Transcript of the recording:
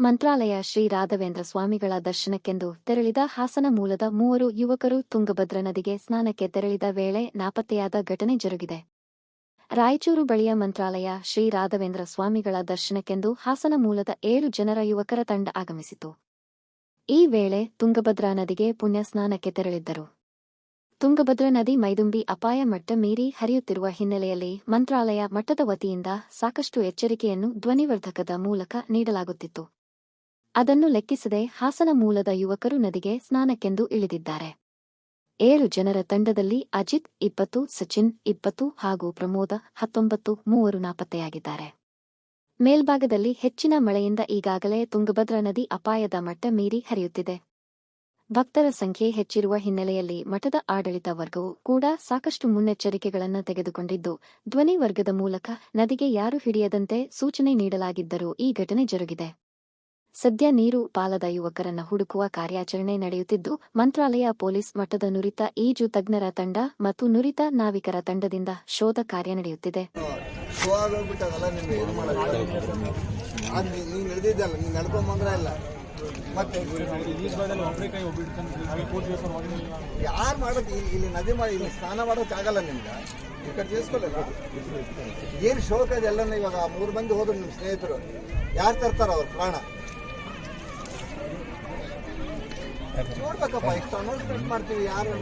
ಮಂತ್ರಾಲಯ ಶ್ರೀ ರಾಘವೇಂದ್ರ ಸ್ವಾಮಿಗಳ ದರ್ಶನಕ್ಕೆಂದು ತೆರಳಿದ ಹಾಸನ ಮೂಲದ ಮೂವರು ಯುವಕರು ತುಂಗಭದ್ರ ನದಿಗೆ ಸ್ನಾನಕ್ಕೆ ತೆರಳಿದ ವೇಳೆ ನಾಪತ್ತೆಯಾದ ಘಟನೆ ಜರುಗಿದೆ. ರಾಯಚೂರು ಬಳಿಯ ಮಂತ್ರಾಲಯ ಶ್ರೀ ರಾಘವೇಂದ್ರ ಸ್ವಾಮಿಗಳ ದರ್ಶನಕ್ಕೆಂದು ಹಾಸನ ಮೂಲದ ಏಳು ಜನರ ಯುವಕರ ತಂಡ ಆಗಮಿಸಿತು. ಈ ವೇಳೆ ತುಂಗಭದ್ರಾ ನದಿಗೆ ಪುಣ್ಯ ಸ್ನಾನಕ್ಕೆ ತೆರಳಿದ್ದರು. ತುಂಗಭದ್ರಾ ನದಿ ಮೈದುಂಬಿ ಅಪಾಯ ಮಟ್ಟ ಮೀರಿ ಹರಿಯುತ್ತಿರುವ ಹಿನ್ನೆಲೆಯಲ್ಲಿ ಮಂತ್ರಾಲಯ ಮಟ್ಟದ ವತಿಯಿಂದ ಸಾಕಷ್ಟು ಎಚ್ಚರಿಕೆಯನ್ನು ಧ್ವನಿವರ್ಧಕದ ಮೂಲಕ ನೀಡಲಾಗುತ್ತಿತ್ತು. ಅದನ್ನು ಲೆಕ್ಕಿಸದೆ ಹಾಸನ ಮೂಲದ ಯುವಕರು ನದಿಗೆ ಸ್ನಾನಕ್ಕೆಂದು ಇಳಿದಿದ್ದಾರೆ. ಏಳು ಜನರ ತಂಡದಲ್ಲಿ ಅಜಿತ್ ಇಪ್ಪತ್ತು, ಸಚಿನ್ ಇಪ್ಪತ್ತು ಹಾಗೂ ಪ್ರಮೋದ ಹತ್ತೊಂಬತ್ತು ಮೂವರು ನಾಪತ್ತೆಯಾಗಿದ್ದಾರೆ. ಮೇಲ್ಭಾಗದಲ್ಲಿ ಹೆಚ್ಚಿನ ಮಳೆಯಿಂದ ಈಗಾಗಲೇ ತುಂಗಭದ್ರಾ ನದಿ ಅಪಾಯದ ಮಟ್ಟ ಮೀರಿ ಹರಿಯುತ್ತಿದೆ. ಭಕ್ತರ ಸಂಖ್ಯೆ ಹೆಚ್ಚಿರುವ ಹಿನ್ನೆಲೆಯಲ್ಲಿ ಮಠದ ಆಡಳಿತ ವರ್ಗವು ಕೂಡ ಸಾಕಷ್ಟು ಮುನ್ನೆಚ್ಚರಿಕೆಗಳನ್ನು ತೆಗೆದುಕೊಂಡಿದ್ದು, ಧ್ವನಿ ವರ್ಗದ ಮೂಲಕ ನದಿಗೆ ಯಾರು ಹಿಡಿಯದಂತೆ ಸೂಚನೆ ನೀಡಲಾಗಿದ್ದರೂ ಈ ಘಟನೆ ಜರುಗಿದೆ. ಸದ್ಯ ನೀರು ಪಾಲದ ಯುವಕರನ್ನು ಹುಡುಕುವ ಕಾರ್ಯಾಚರಣೆ ನಡೆಯುತ್ತಿದ್ದು, ಮಂತ್ರಾಲಯ ಪೊಲೀಸ್ ಮಠದ ನುರಿತ ಈಜು ತಜ್ಞರ ತಂಡ ಮತ್ತು ನುರಿತ ನಾವಿಕರ ತಂಡದಿಂದ ಶೋಧ ಕಾರ್ಯ ನಡೆಯುತ್ತಿದೆ. ಮತ್ತೆ ಯಾರು ಮಾಡೋದು? ಇಲ್ಲಿ ನದಿ ಮಾಡಿ ಇಲ್ಲಿ ಸ್ನಾನ ಮಾಡೋಕ್ಕಾಗಲ್ಲ ನಿಮ್ಗೆ. ಈ ಕಡೆ చేసుకోలేదు ಏನು ಶೋಕ ಇದೆಲ್ಲ ಇವಾಗ ಮೂರು ಮಂದಿ ಹೋದ್ರು ನಿಮ್ಮ ಸ್ನೇಹಿತರು. ಯಾರು ತರ್ತಾರ ಅವ್ರ ಪ್ರಾಣ? ನೋಡ್ಬೇಕಪ್ಪ ಇಷ್ಟು ಅನೌನ್ಸ್ಮೆಂಟ್ ಮಾಡ್ತೀವಿ ಯಾರು